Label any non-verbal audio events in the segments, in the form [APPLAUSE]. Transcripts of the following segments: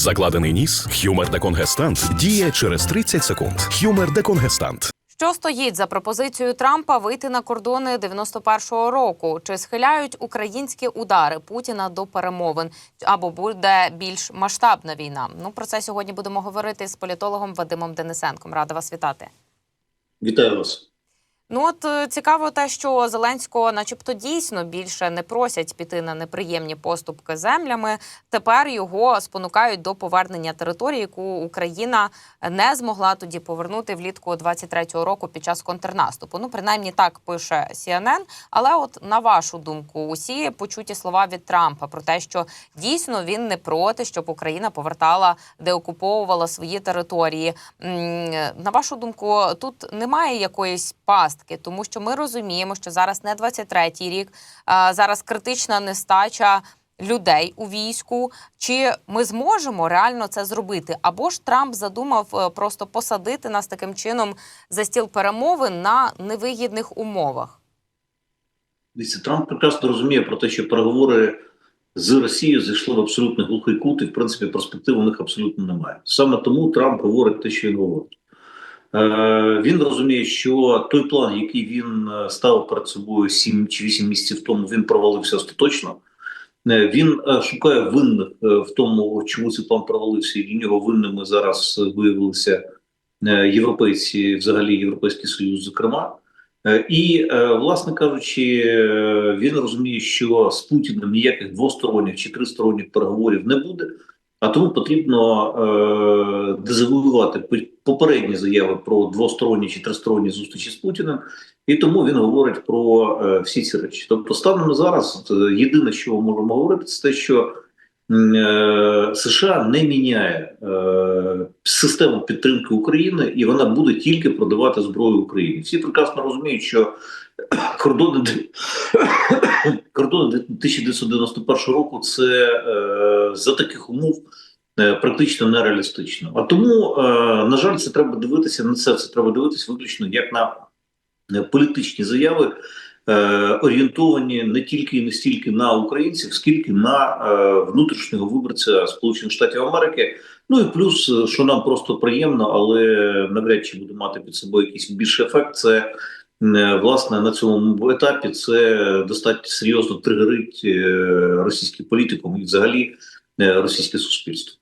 Закладений ніс, хюмер деконгестант діє через 30 секунд. Хюмер деконгестант. Що стоїть за пропозицією Трампа вийти на кордони 91-го року? Чи схиляють українські удари Путіна до перемовин? Або буде більш масштабна війна? Ну про це сьогодні будемо говорити з політологом Вадимом Денисенком. Рада вас вітати. Вітаю вас. Ну от е, цікаво те, що Зеленського, начебто, дійсно більше не просять піти на неприємні поступки землями. Тепер його спонукають до повернення території, яку Україна не змогла тоді повернути влітку 23-го року під час контрнаступу. Ну, принаймні так пише CNN. Але, от на вашу думку, усі почуті слова від Трампа про те, що дійсно він не проти, щоб Україна повертала, деокуповувала свої території. На вашу думку, тут немає якоїсь пастки, тому що ми розуміємо, що зараз не 23-й рік, зараз критична нестача людей у війську. Чи ми зможемо реально це зробити? Або ж Трамп задумав е, просто посадити нас таким чином за стіл перемовин на невигідних умовах? Дивіться, Трамп прекрасно розуміє про те, що переговори з Росією зайшли в абсолютно глухий кут, і в принципі перспектив у них абсолютно немає. Саме тому Трамп говорить те, що він говорить. Е, він розуміє, що той план, який він е, ставив перед собою 7 чи 8 місяців тому, він провалився остаточно. Е, Він шукає винних в тому, чому цей план провалився, і для нього винними зараз виявилися європейці, взагалі Європейський Союз, зокрема. І, власне кажучи, він розуміє, що з Путіним ніяких двосторонніх чи тристоронніх переговорів не буде, а тому потрібно дезавуювати пи- попередні заяви про двосторонні чи тристоронні зустрічі з Путіним, і тому він говорить про е, всі ці речі. Тобто, станом на зараз, е, єдине, що ми можемо говорити, це те, що е, США не міняє систему підтримки України, і вона буде тільки продавати зброю Україні. Всі прекрасно розуміють, що [COUGHS] кордони [COUGHS] кордони 1991 року це за таких умов. Е, Практично нереалістично. А тому, е, на жаль, це треба дивитися на це. Це треба дивитися виключно як на е, політичні заяви, орієнтовані не тільки і не стільки на українців, скільки на внутрішнього виборця Сполучених Штатів Америки. Ну і плюс, що нам просто приємно, але навряд чи буде мати під собою якийсь більший ефект. Це власне на цьому етапі це достатньо серйозно тригерить російський політикум і взагалі російське суспільство.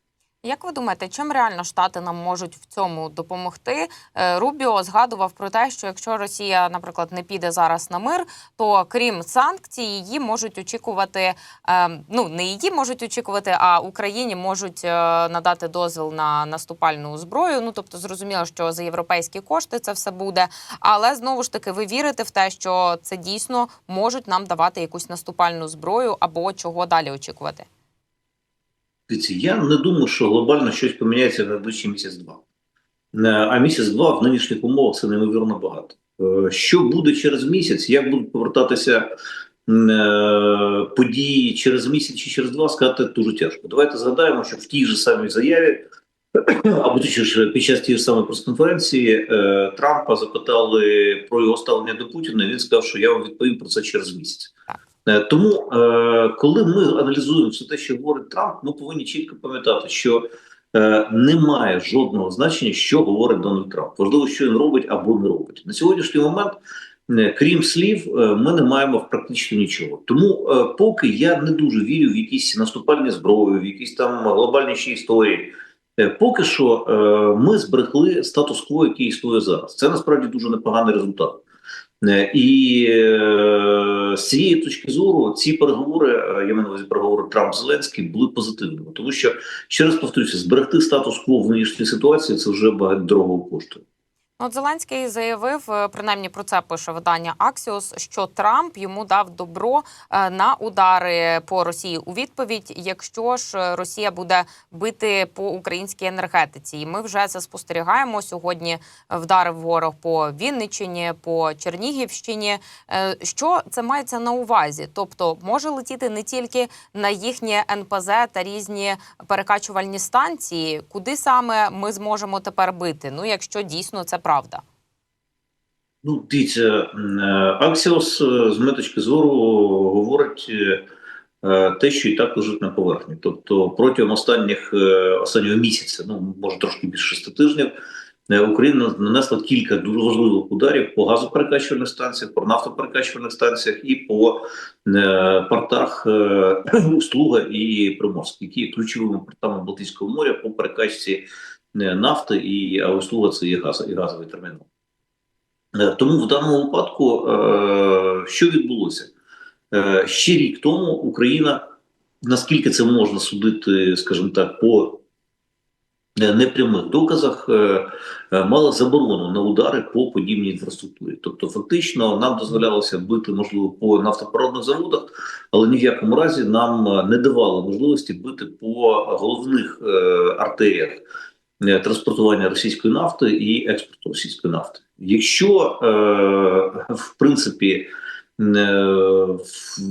Як ви думаєте, чим реально штати нам можуть в цьому допомогти? Е, Рубіо згадував про те, що якщо Росія, наприклад, не піде зараз на мир, то крім санкцій, її можуть очікувати. е, Ну не її можуть очікувати, а Україні можуть е, надати дозвіл на наступальну зброю. Ну тобто, зрозуміло, що за європейські кошти це все буде. Але знову ж таки, ви вірите в те, що це дійсно можуть нам давати якусь наступальну зброю, або чого далі очікувати? Я не думаю, що глобально щось поміняється в найближчий місяць-два. Е, А місяць-два в нинішніх умовах це неймовірно багато. Е, Що буде через місяць, як будуть повертатися е, події через місяць чи через два, сказати дуже тяжко. Давайте згадаємо, що в тій же самій заяві, [CLEARS THROAT] або під час тієї ж самої прес-конференції Трампа запитали про його ставлення до Путіна. і Він сказав, що я вам відповім про це через місяць. Е, Тому, е, коли ми аналізуємо все те, що говорить Трамп, ми повинні чітко пам'ятати, що е, немає жодного значення, що говорить Дональд Трамп. Важливо, що він робить або не робить. На сьогоднішній момент, крім слів, ми не маємо практично нічого. Тому, поки я не дуже вірю в якісь наступальні зброї, в якісь там глобальніші історії. Поки що ми зберегли статус-кво, який існує зараз. Це насправді дуже непоганий результат. Е, І е, з цієї точки зору ці переговори, е, я маю на увазі переговори Трамп Зеленський, були позитивними, тому що ще раз повторюся, зберегти статус-кво в нинішній ситуації це вже багато дорого коштує. От Зеленський заявив, е, принаймні про це пише видання Аксіос, що Трамп йому дав добро е, на удари по Росії у відповідь, якщо ж Росія буде бити по українській енергетиці. І ми вже це спостерігаємо. Сьогодні вдарив ворог по Вінниччині, по Чернігівщині. Е, Що це мається на увазі? Тобто може летіти не тільки на їхнє НПЗ та різні перекачувальні станції, куди саме ми зможемо тепер бити? Ну, якщо дійсно це правда. Ну, дивіться, е, Аксіос е, з моєї зору говорить е, е, те, що і так лежить на поверхні. Тобто протягом останніх е, останнього місяця, ну може трошки більше шести тижнів, е, Україна нанесла кілька дуже важливих ударів по газоперекачувальних станціях, по нафтоперекачувальних станціях і по е, портах е, [CLEARS THROAT] Устлуга і Приморськ, які ключовими портами Балтійського моря по перекачці е, нафти, і а Устлуга це є газ і газовий термінал. Е, Тому в даному випадку, е, що відбулося? Е, Ще рік тому Україна, наскільки це можна судити, скажімо так, по е, непрямих доказах, е, е, мала заборону на удари по подібній інфраструктурі. Тобто, фактично, нам дозволялося бити, можливо, по нафтопроводних заводах, але ні в якому разі нам е, не давали можливості бити по головних е, артеріях е, транспортування російської нафти і експорту російської нафти. Якщо, е, в принципі, е,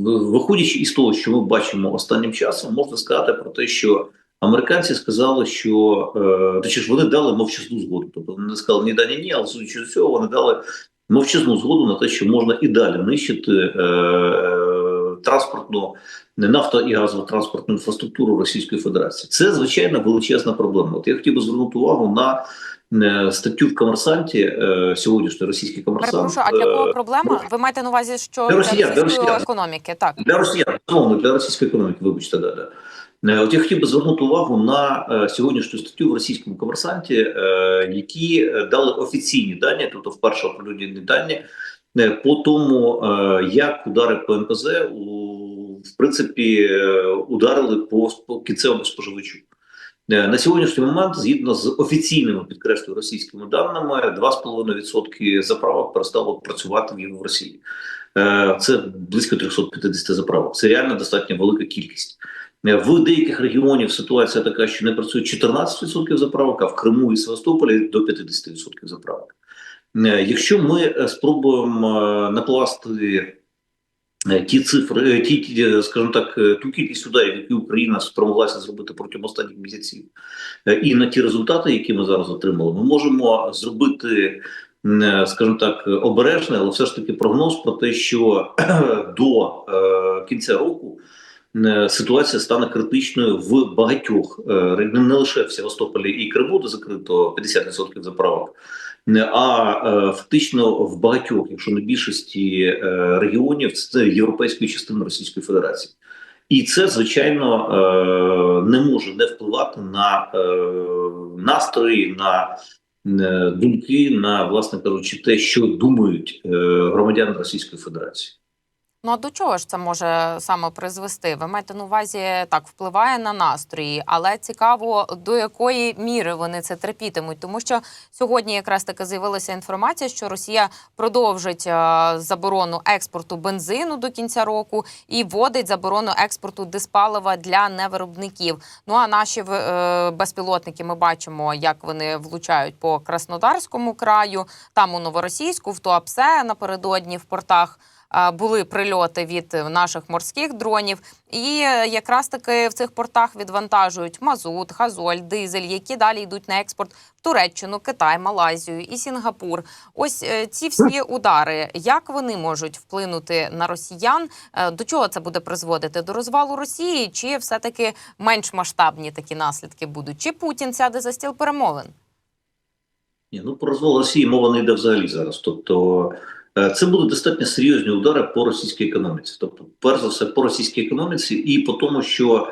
виходячи із того, що ми бачимо останнім часом, можна сказати про те, що американці сказали, що е, точніше, вони дали мовчазну згоду. Тобто вони не сказали ні да, ні але судячи з цього, вони дали мовчазну згоду на те, що можна і далі нищити е, е, транспортну не нафто і газово-транспортну інфраструктуру Російської Федерації. Це звичайно величезна проблема. От я хотів би звернути увагу на е, статтю в комерсанті е, сьогоднішньої російський комерсант. Перепрошую, а для кого е, проблема? Ви маєте на увазі, що Для росіян, для російської росіян. економіки? Так. для росіян, безумовно, для російської економіки, вибачте, да, да. От я хотів би звернути увагу на сьогоднішню статтю в російському комерсанті, які дали офіційні дані, тобто вперше оприлюднені дані, по тому, е, як удари по НПЗ в принципі е, ударили по, кінцевому споживачу. Е, На сьогоднішній момент, згідно з офіційними підкреслюю російськими даними, 2,5% заправок перестало працювати в Росії. Е, Це близько 350 заправок. Це реально достатньо велика кількість. Е, В деяких регіонів ситуація така, що не працює 14% заправок, а в Криму і Севастополі до 50% заправок. Е, Якщо ми е, спробуємо е, накласти ті цифри, ті, скажімо так, ту кількість ударів, які Україна спромоглася зробити протягом останніх місяців, і на ті результати, які ми зараз отримали, ми можемо зробити, скажімо так, обережний, але все ж таки прогноз про те, що [CLEARS THROAT] до кінця року. Ситуація стане критичною в багатьох не лише в Севастополі і Криму, де закрито 50% заправок, а е, фактично в багатьох, якщо не більшості е, регіонів, це європейської частини Російської Федерації. І це, звичайно, е, не може не впливати на настрої, на думки, на, власне кажучи, те, що думають громадяни Російської Федерації. Ну а до чого ж це може саме призвести? Ви маєте на увазі так, впливає на настрої, але цікаво, до якої міри вони це терпітимуть, тому що сьогодні якраз таки з'явилася інформація, що Росія продовжить е, заборону експорту бензину до кінця року і вводить заборону експорту диспалива для невиробників. Ну а наші е, безпілотники ми бачимо, як вони влучають по Краснодарському краю, там у Новоросійську, в Туапсе напередодні в портах. Були прильоти від наших морських дронів, і е, якраз таки в цих портах відвантажують мазут, газоль, дизель, які далі йдуть на експорт в Туреччину, Китай, Малайзію і Сінгапур. Ось е, ці всі удари, як вони можуть вплинути на росіян? Е, До чого це буде призводити? До розвалу Росії, чи все таки менш масштабні такі наслідки будуть? Чи Путін сяде за стіл перемовин? Ні, ну про розвал Росії мова не йде взагалі зараз. Тобто це будуть достатньо серйозні удари по російській економіці. Тобто, перш за все, по російській економіці, і по тому, що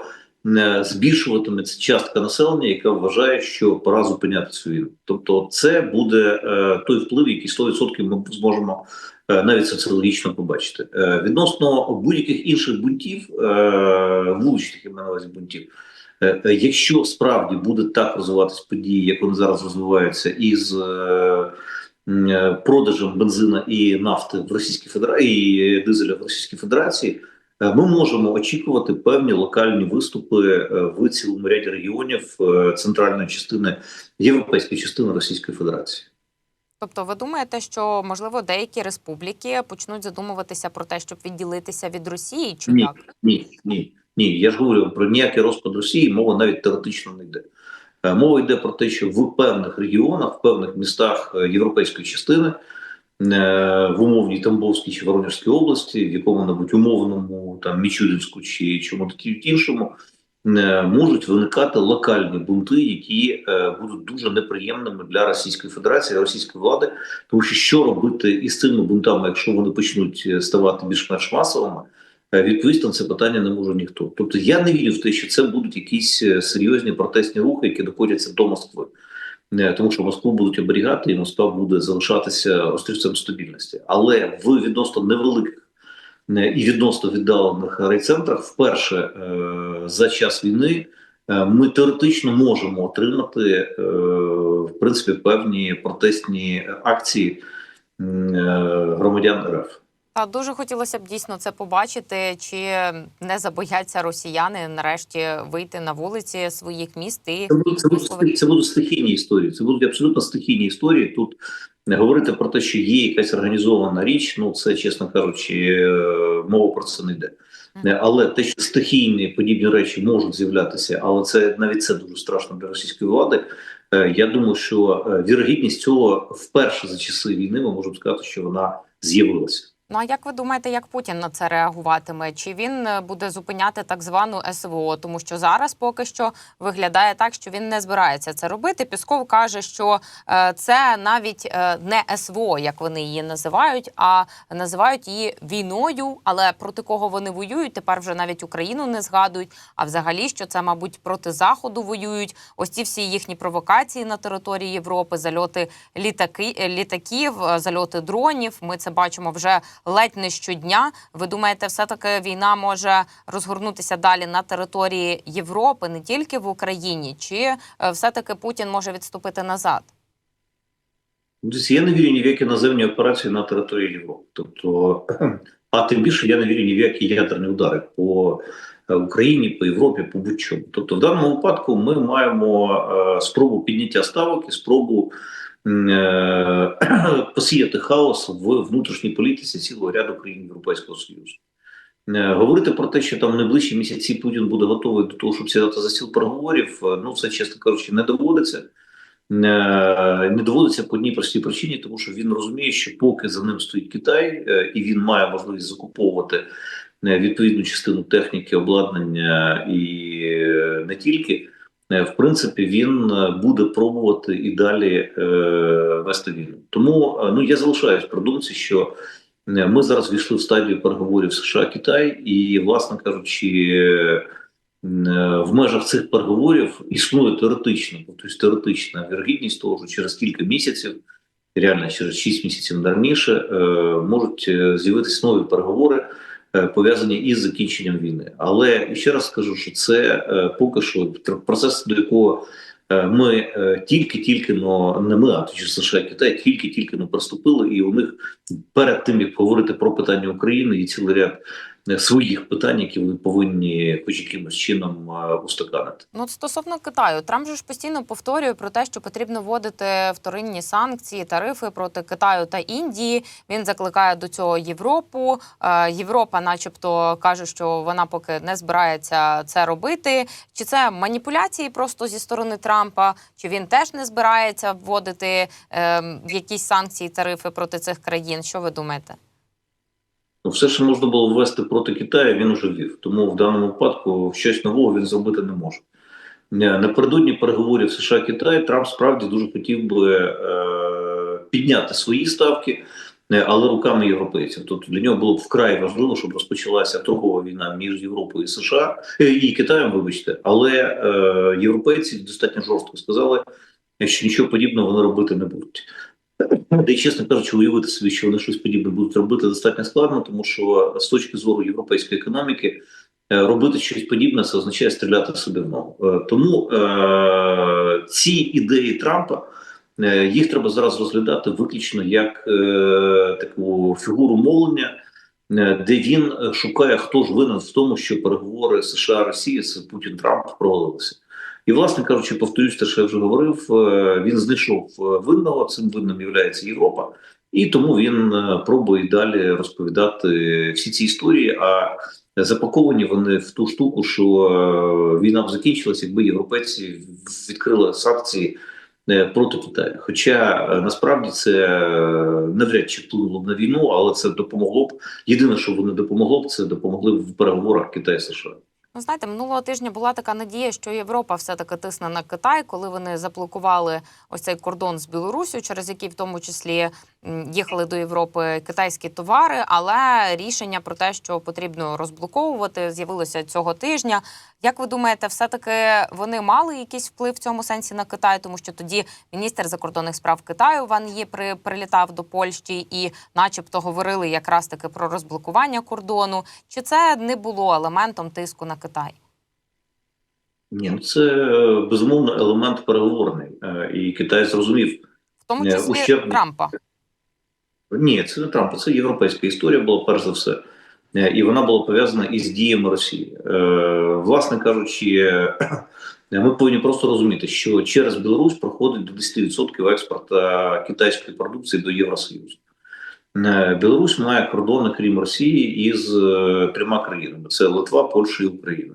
е, збільшуватиметься частка населення, яка вважає, що пора зупиняти цю війну. Тобто, це буде е, той вплив, який 100% ми зможемо е, навіть соціологічно побачити. Е, відносно будь-яких інших бунтів, е, вуличних на увазі бунтів. Е, е, Якщо справді буде так розвиватись події, як вони зараз розвиваються, із е, е, продажем бензина і нафти в Російській Федерації і дизеля в Російській Федерації, е, ми можемо очікувати певні локальні виступи е, в цілому ряді регіонів е, центральної частини європейської частини Російської Федерації. Тобто, ви думаєте, що можливо деякі республіки почнуть задумуватися про те, щоб відділитися від Росії, чи Ні. як? Ні, ні, ні. Я ж говорю про ніякий розпад Росії, мова навіть теоретично не йде. Е, Мова йде про те, що в певних регіонах, в певних містах е, європейської частини в умовній Тамбовській чи Воронежській області, в якому-небудь умовному там Мічуринську чи чому такі іншому, е, можуть виникати локальні бунти, які е, будуть дуже неприємними для Російської Федерації, російської влади, тому що що робити із цими бунтами, якщо вони почнуть е, ставати більш-менш масовими, е, відповісти на це питання не може ніхто. Тобто я не вірю в те, що це будуть якісь е, серйозні протестні рухи, які доходяться до Москви. Е, Тому що Москву будуть оберігати, і Москва буде залишатися острівцем стабільності. Але в відносно невеликих е, і відносно віддалених райцентрах вперше е, за час війни е, ми теоретично можемо отримати е, в принципі певні протестні акції е, громадян РФ. Та дуже хотілося б дійсно це побачити, чи не забояться росіяни нарешті вийти на вулиці своїх міст і Це будуть, це, будуть, це будуть стихійні історії. Це будуть абсолютно стихійні історії. Тут не говорити про те, що є якась організована річ. Ну це чесно кажучи, е, мова про це не йде. Але те, що стихійні подібні речі можуть з'являтися, але це навіть це дуже страшно для російської влади. е, Я думаю, що е, вірогідність цього вперше за часи війни ми можемо сказати, що вона з'явилася. Ну а як ви думаєте, як Путін на це реагуватиме? Чи він е, буде зупиняти так звану СВО? Тому що зараз поки що виглядає так, що він не збирається це робити. Пісков каже, що е, це навіть е, не СВО, як вони її називають, а називають її війною. Але проти кого вони воюють? Тепер вже навіть Україну не згадують. А взагалі, що це, мабуть, проти заходу воюють. Ось ці всі їхні провокації на території Європи, зальоти літаки, літаків, зальоти дронів. Ми це бачимо вже ледь не щодня. Ви думаєте, все таки війна може розгорнутися далі на території Європи, не тільки в Україні? Чи е, все таки Путін може відступити назад? Я не вірю ні в які наземні операції на території Європи. Тобто, а тим більше я не вірю ні в які ядерні удари по е, Україні, по Європі, по будь-чому. Тобто, в даному випадку ми маємо е, спробу підняття ставок і спробу [CLEARS THROAT] посіяти хаос в внутрішній політиці цілого ряду країн Європейського Союзу. Е, Говорити про те, що там в найближчі місяці Путін буде готовий до того, щоб сідати за стіл переговорів, е, ну це чесно кажучи, не доводиться. Е, Не доводиться по одній простій причині, тому що він розуміє, що поки за ним стоїть Китай, е, і він має можливість закуповувати е, відповідну частину техніки, обладнання і е, не тільки. Е, В принципі, він е, буде пробувати і далі е, вести війну. Тому ну я залишаюсь при думці, що ми зараз війшли в стадію переговорів США Китай, і, власне кажучи, в межах цих переговорів існує теоретично, тобто теоретична вірогідність того, що через кілька місяців, реально через 6 місяців раніше, можуть з'явитися нові переговори. Е, Пов'язані із закінченням війни, але ще раз скажу, що це е, поки що процес, до якого е, ми тільки-тільки но не ми, а точніше США Китай, тільки-тільки но приступили, і у них перед тим як говорити про питання України і цілий ряд своїх питань, які вони повинні хоч якимось чином е, устаканити. Ну, стосовно Китаю, Трамп же ж постійно повторює про те, що потрібно вводити вторинні санкції, тарифи проти Китаю та Індії. Він закликає до цього Європу. Е, Європа, начебто, каже, що вона поки не збирається це робити. Чи це маніпуляції просто зі сторони Трампа? Чи він теж не збирається вводити е, якісь санкції, тарифи проти цих країн? Що ви думаєте? Ну, все, що можна було ввести проти Китаю, він уже ввів. Тому в даному випадку щось нового він зробити не може. Напередодні переговорів США Китай Трамп справді дуже хотів би е, підняти свої ставки, е, але руками європейців. Тобто для нього було б вкрай важливо, щоб розпочалася торгова війна між Європою і США е, і Китаєм, вибачте, але е, європейці достатньо жорстко сказали, що нічого подібного вони робити не будуть. Де, й, чесно кажучи, уявити собі, що вони щось подібне будуть робити, достатньо складно, тому що з точки зору європейської економіки е, робити щось подібне це означає стріляти собі в ногу. Тому е, ці ідеї Трампа е, їх треба зараз розглядати виключно як е, таку фігуру мовлення, е, де він шукає, хто ж винен в тому, що переговори США Росії з Путін Трамп провалилися. І, власне кажучи, повторюсь те, що я вже говорив, е, він знайшов е, винного, цим винним є Європа, і тому він е, пробує далі розповідати всі ці історії. А запаковані вони в ту штуку, що війна б закінчилась, якби європейці відкрили санкції проти Китаю. Хоча насправді це навряд чи вплинуло на війну, але це допомогло б. Єдине, що вони допомогло б, це допомогли в переговорах Китаю США. Ну, знаєте, минулого тижня була така надія, що Європа все-таки тисне на Китай, коли вони заблокували ось цей кордон з Білорусю, через який в тому числі їхали до Європи китайські товари. Але рішення про те, що потрібно розблоковувати, з'явилося цього тижня. Як ви думаєте, все-таки вони мали якийсь вплив в цьому сенсі на Китай, тому що тоді міністр закордонних справ Китаю Ван Є при прилітав до Польщі і, начебто, говорили якраз таки про розблокування кордону. Чи це не було елементом тиску на Китай? Ні, ну це е, безумовно елемент переговорний, Е, і Китай зрозумів. В тому Е, числі ущербний. Трампа. Ні, це не Трамп, це європейська історія була перш за все. І вона була пов'язана із діями Росії. Власне кажучи, ми повинні просто розуміти, що через Білорусь проходить до 10% експорту китайської продукції до Євросоюзу. Е, Білорусь має кордони, крім Росії, із е, трьома країнами: це Литва, Польща і Україна.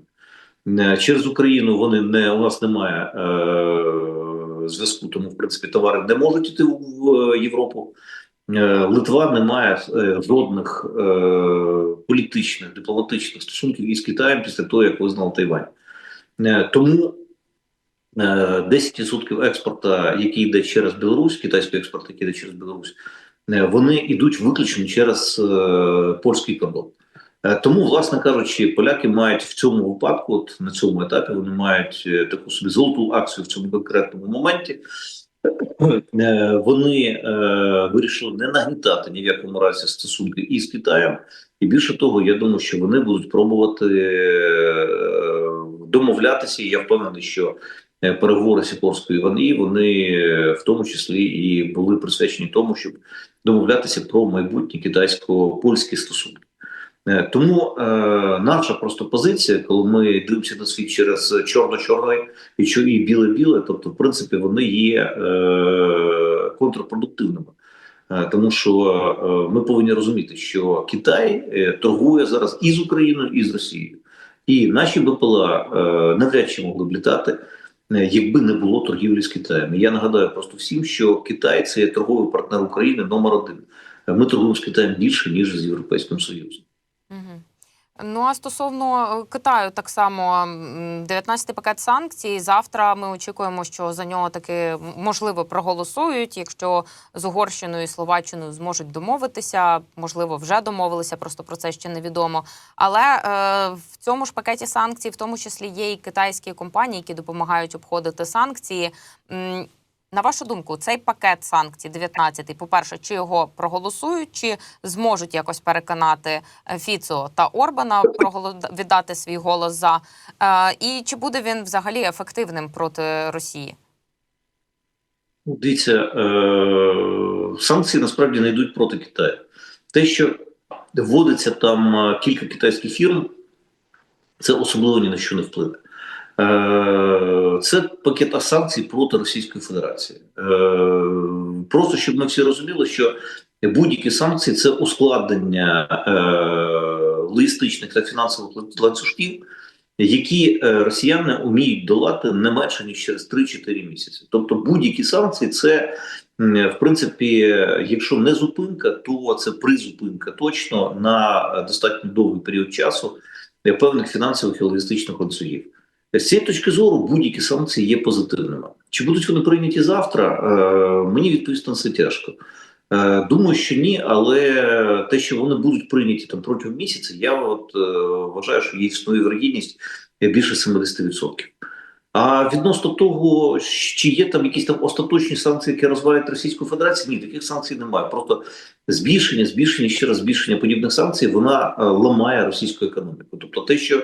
Е, Через Україну вони не у нас немає е, зв'язку, тому в принципі товари не можуть йти в Європу. Литва не має жодних е, політичних дипломатичних стосунків із Китаєм після того, як визнав Тайвань. Тому е, 10% експорту, який йде через Білорусь, китайський експорт, який йде через Білорусь, вони йдуть виключно через е, польський кордон. Е, Тому, власне кажучи, поляки мають в цьому випадку, от на цьому етапі, вони мають е, таку собі золоту акцію в цьому конкретному моменті. Е, Вони е, вирішили не нагнітати ні в якому разі стосунки із Китаєм, і більше того, я думаю, що вони будуть пробувати е, домовлятися. І я впевнений, що е, переговори Сікорської вани вони е, в тому числі і були присвячені тому, щоб домовлятися про майбутні китайсько-польські стосунки. Е, Тому е, наша просто позиція, коли ми дивимося на світ через чорно-чорний і чо- і біле-біле, тобто, в принципі, вони є е, контрпродуктивними. Е, Тому що е, ми повинні розуміти, що Китай е, торгує зараз і з Україною, і з Росією. І наші БПЛА е, навряд чи могли б літати, е, якби не було торгівлі з Китаєм. Я нагадаю просто всім, що Китай це торговий партнер України номер один. Е, Ми торгуємо з Китаєм більше ніж з Європейським Союзом. Ну а стосовно е, Китаю, так само м, 19-й пакет санкцій. Завтра ми очікуємо, що за нього таки можливо проголосують. Якщо з Угорщиною і Словаччиною зможуть домовитися, можливо, вже домовилися, просто про це ще невідомо. Але е, в цьому ж пакеті санкцій, в тому числі, є і китайські компанії, які допомагають обходити санкції. На вашу думку, цей пакет санкцій, 19-й, по-перше, чи його проголосують, чи зможуть якось переконати е, Фіцо та Орбана віддати свій голос за, Е, і чи буде він взагалі ефективним проти Росії? Ну, Дивіться, е, санкції насправді не йдуть проти Китаю. Те, що вводиться там кілька китайських фірм, це особливо ні на що не вплине. Е, Це пакет санкцій проти Російської Федерації. Е, Просто щоб ми всі розуміли, що будь-які санкції це ускладнення е, логістичних та фінансових ланцюжків, які росіяни вміють долати не менше ніж через 3-4 місяці. Тобто будь-які санкції, це в принципі, якщо не зупинка, то це призупинка точно на достатньо довгий період часу певних фінансових і логістичних ланцюгів. З цієї точки зору будь-які санкції є позитивними. Чи будуть вони прийняті завтра? Е, мені відповісти на це тяжко. Е, Думаю, що ні, але те, що вони будуть прийняті там протягом місяця, я от е, вважаю, що є існує вирогідність більше 70%. А відносно того, чи є там якісь там остаточні санкції, які розвалять Російську Федерацію, ні, таких санкцій немає. Просто збільшення, збільшення, ще раз збільшення подібних санкцій, вона ламає російську економіку. Тобто, те, що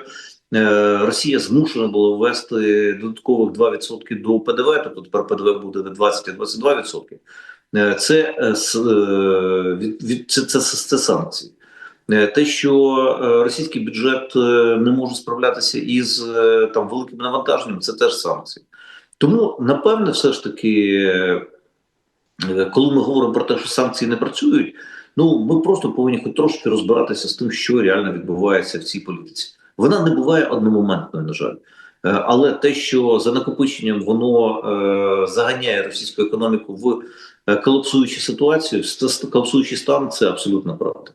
Росія змушена була ввести додаткових 2% до ПДВ, тобто тепер ПДВ буде не 20, а 22%. Е, Це, е, е, це, це, це, це санкції. Е, Те, що е, російський бюджет е, не може справлятися із е, там великим навантаженням, це теж санкції. Тому, напевне, все ж таки, е, коли ми говоримо про те, що санкції не працюють, ну ми просто повинні хоч трошки розбиратися з тим, що реально відбувається в цій політиці. Вона не буває одномоментною, на жаль. Е, Але те, що за накопиченням воно е, заганяє російську економіку в е, колапсуючу ситуацію, в колапсуючий стан, це абсолютно правда.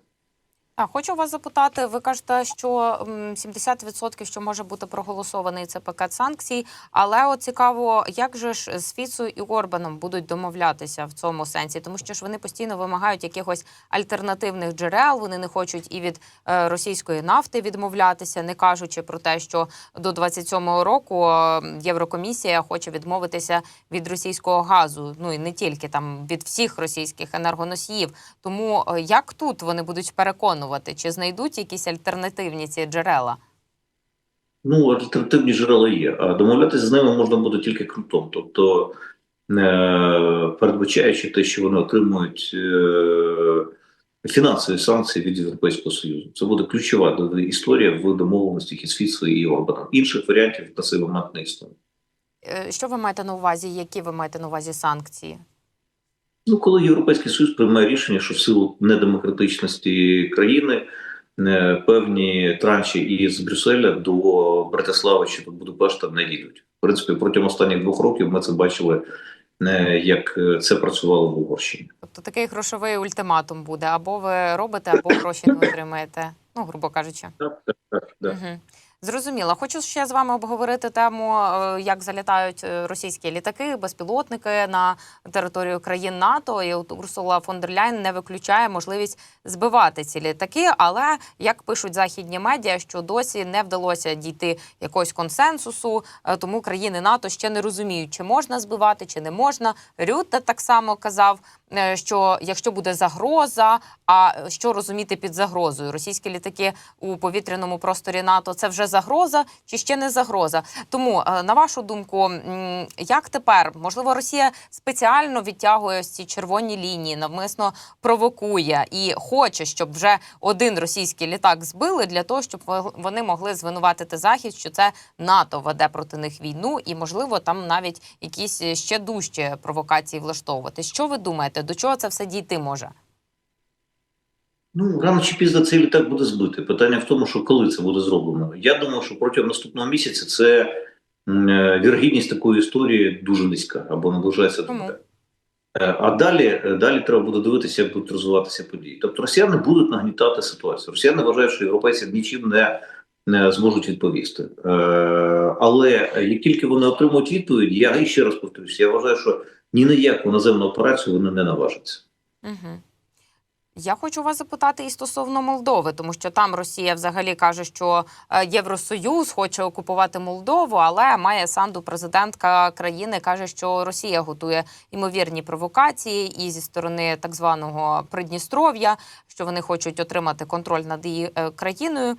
А хочу вас запитати. Ви кажете, що м, 70% що може бути проголосований це пакет санкцій. Але от цікаво, як же ж з Фіцу і Орбаном будуть домовлятися в цьому сенсі, тому що ж вони постійно вимагають якихось альтернативних джерел. Вони не хочуть і від е, російської нафти відмовлятися, не кажучи про те, що до 27-го року е, Єврокомісія хоче відмовитися від російського газу. Ну і не тільки там від всіх російських енергоносіїв. Тому е, як тут вони будуть переконувати, чи знайдуть якісь альтернативні ці джерела? Ну, альтернативні джерела є. А домовлятися з ними можна буде тільки крутом. Тобто, е, передбачаючи те, що вони отримують е, фінансові санкції від Європейського Союзу. Це буде ключова історія в домовленостях із Фіцо і Орбаном. Інших варіантів на цей момент не існує. Е, Що ви маєте на увазі? Які ви маєте на увазі санкції? Ну, коли Європейський Союз приймає рішення, що в силу недемократичності країни е, певні транші із Брюсселя до Братислави чи до Будапешта не їдуть. В принципі, протягом останніх двох років ми це бачили, е, як е, це працювало в Угорщині. Тобто такий грошовий ультиматум буде: або ви робите, або гроші не [LAUGHS] отримаєте. Ну, грубо кажучи. Так, так, так. Да. Угу. Зрозуміло. Хочу ще з вами обговорити тему, е, як залітають е, російські літаки, безпілотники на територію країн НАТО. І Урсула фон дер Ляйн не виключає можливість збивати ці літаки. Але як пишуть західні медіа, що досі не вдалося дійти якогось консенсусу, е, тому країни НАТО ще не розуміють, чи можна збивати, чи не можна. Рютте так само казав, що якщо буде загроза, а що розуміти під загрозою? Російські літаки у повітряному просторі НАТО це вже загроза чи ще не загроза? Тому, е, на вашу думку, як тепер можливо Росія спеціально відтягує ось ці червоні лінії, навмисно провокує і хоче, щоб вже один російський літак збили для того, щоб вони могли звинуватити захід, що це НАТО веде проти них війну, і можливо там навіть якісь ще дужчі провокації влаштовувати. Що ви думаєте, до чого це все дійти може? Ну, рано чи пізно цей літак буде збитий. Питання в тому, що коли це буде зроблено. Я думаю, що протягом наступного місяця це е, вірогідність такої історії дуже низька або наближається до Чому? Е, А далі, е, далі треба буде дивитися, як будуть розвиватися події. Тобто росіяни будуть нагнітати ситуацію. Росіяни вважають, що європейці нічим не, не зможуть відповісти. Е, але як тільки вони отримують відповідь, я ще раз повторюся, я вважаю, що ні на яку наземну операцію вони не наважаться. Угу. Я хочу вас запитати і стосовно Молдови, тому що там Росія взагалі каже, що е, Євросоюз хоче окупувати Молдову, але має санду президентка країни, каже, що Росія готує імовірні провокації і зі сторони так званого Придністров'я, що вони хочуть отримати контроль над її е, країною.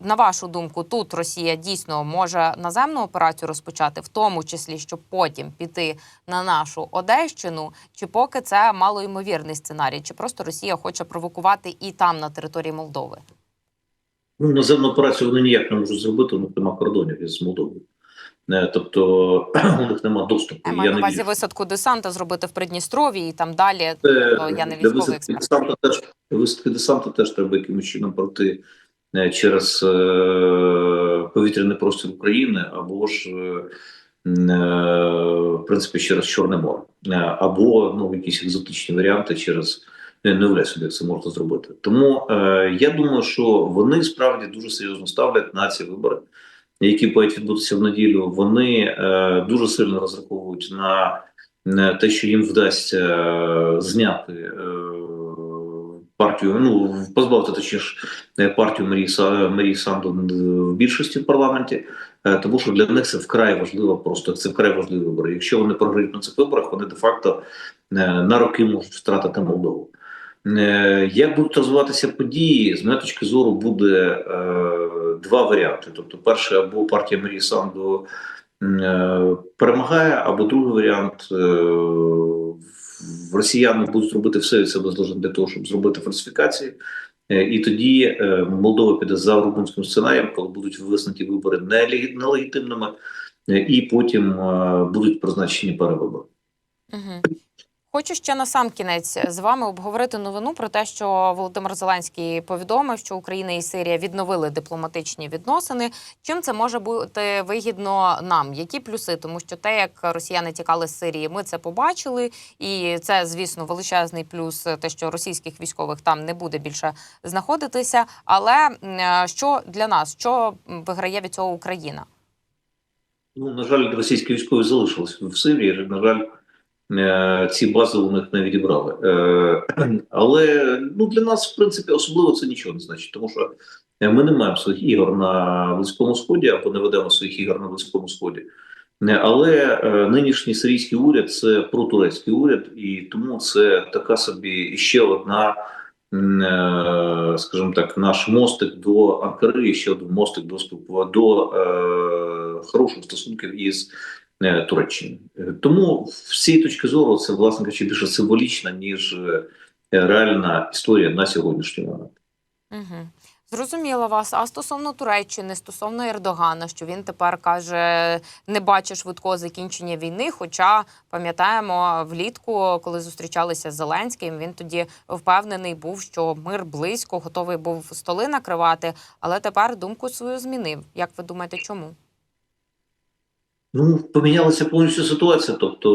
На вашу думку, тут Росія дійсно може наземну операцію розпочати, в тому числі, щоб потім піти на нашу Одещину, чи поки це малоймовірний сценарій, чи просто Росія хоче провокувати і там на території Молдови? Ну, наземну операцію вони ніяк не можуть зробити, у них немає кордонів із Молдовою. Е, Тобто [CLEARS THROAT] у них немає доступу. Я І маю на увазі висадку десанта зробити в Придністров'ї і там далі. Це- я не військовий висадки експерт. теж висадки десанту теж треба якимось чином пройти е, через е, повітряний простір України або ж е, е, в принципі через Чорне море, Е, або ну якісь екзотичні варіанти через не, уявляю собі, як це можна зробити. Тому е, я думаю, що вони справді дуже серйозно ставлять на ці вибори. Які мають відбутися в неділю, вони е, дуже сильно розраховують на те, що їм вдасться е, зняти е, партію, ну позбавити точніше е, партію Марії, Марії Санду в більшості в парламенті, е, тому що для них це вкрай важливо, просто це вкрай важливі вибори. Якщо вони програють на цих виборах, вони де-факто е, на роки можуть втратити Молдову. Е, Як будуть розвиватися події, з моєї точки зору, буде е, два варіанти. Тобто, перший або партія Марії Санду е, перемагає, або другий варіант е, росіяни будуть робити все від себе зложено для того, щоб зробити фальсифікації. Е, І тоді е, Молдова піде за румунським сценарієм, коли будуть визнаті вибори нелегі- нелегітимними, е, і потім будуть призначені перевибори. Угу. Хочу ще на сам кінець з вами обговорити новину про те, що Володимир Зеленський повідомив, що Україна і Сирія відновили дипломатичні відносини. Чим це може бути вигідно нам? Які плюси? Тому що те, як росіяни тікали з Сирії, ми це побачили, і це, звісно, величезний плюс, те, що російських військових там не буде більше знаходитися. Але е, що для нас? Що виграє від цього Україна? Ну, на жаль, російські військові залишились в Сирії. На жаль, ці бази у них не відібрали. Е, [CLEARS THROAT] Але ну, для нас, в принципі, особливо це нічого не значить, тому що е, ми не маємо своїх ігор на Близькому Сході або не ведемо своїх ігор на Близькому Сході. Е, Але е, нинішній сирійський уряд це протурецький уряд, і тому це така собі ще одна, е, скажімо так, наш мостик до Анкари, ще один мостик до до е, хороших стосунків із е, Туреччиною. Е, Тому з цієї точки зору це, власне кажучи, більше символічна, ніж е, реальна історія на сьогоднішній момент. Угу. Зрозуміла вас. А стосовно Туреччини, стосовно Ердогана, що він тепер каже, не бачить швидкого закінчення війни. Хоча пам'ятаємо влітку, коли зустрічалися з Зеленським, він тоді впевнений був, що мир близько, готовий був столи накривати, але тепер думку свою змінив. Як ви думаєте, чому? Ну, помінялася повністю ситуація. Тобто,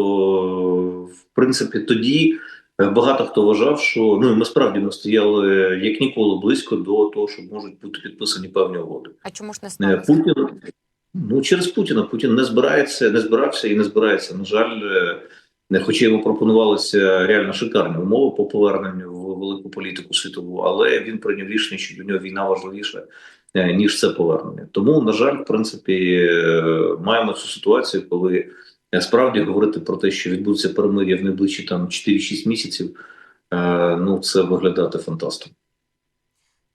в принципі, тоді е, багато хто вважав, що ну і ми справді ми стояли як ніколи близько до того, що можуть бути підписані певні угоди. А чому ж не Е, сталося? Путін ну через Путіна Путін не збирається, не збирався і не збирається. На жаль, е, хоча йому пропонувалися реально шикарні умови по поверненню в велику політику світову, але він прийняв рішення, що для нього війна важливіша е, ніж це повернення. Тому, на жаль, в принципі, е, маємо цю ситуацію, коли е, справді говорити про те, що відбудеться перемир'я в найближчі там 4-6 місяців. е, Ну, це виглядати фантастом.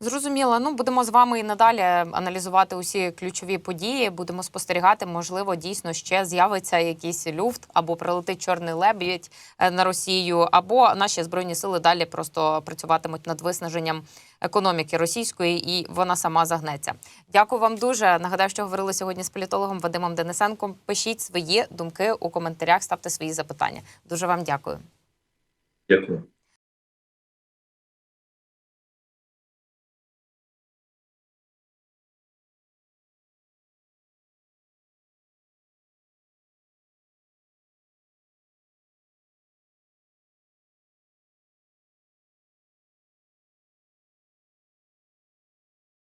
Зрозуміло. Ну будемо з вами і надалі аналізувати усі ключові події. Будемо спостерігати. Можливо, дійсно ще з'явиться якийсь люфт або прилетить чорний лебідь е, на Росію, або наші збройні сили далі просто працюватимуть над виснаженням економіки російської, і вона сама загнеться. Дякую вам дуже. Нагадаю, що говорили сьогодні з політологом Вадимом Денисенком. Пишіть свої думки у коментарях, ставте свої запитання. Дуже вам дякую. Дякую.